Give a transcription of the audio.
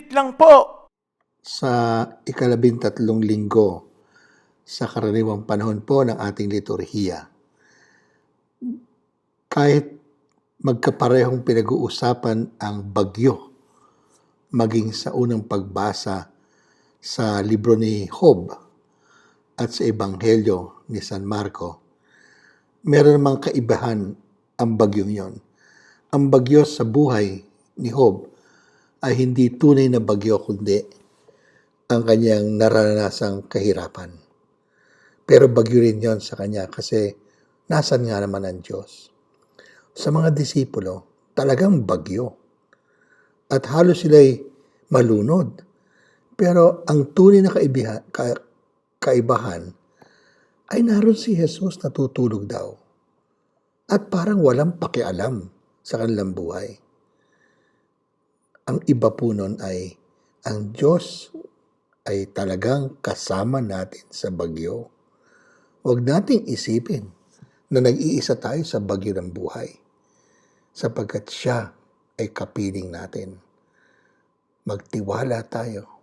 Saglit lang po. sa ikalabintatlong linggo sa karaniwang panahon po ng ating liturhiya. Kahit magkaparehong pinag-uusapan ang bagyo, maging sa unang pagbasa sa libro ni Job at sa Ebanghelyo ni San Marco, meron namang kaibahan ang bagyong yon. Ang bagyo sa buhay ni Job ay hindi tunay na bagyo kundi ang kanyang naranasang kahirapan. Pero bagyo rin yon sa kanya kasi nasan nga naman ang Diyos. Sa mga disipulo, talagang bagyo. At halos sila'y malunod. Pero ang tunay na kaibahan ay naroon si Jesus natutulog daw. At parang walang pakialam sa kanilang buhay. Ang iba po nun ay ang Diyos ay talagang kasama natin sa bagyo. Huwag nating isipin na nag-iisa tayo sa bagyo ng buhay sapagkat siya ay kapiling natin. Magtiwala tayo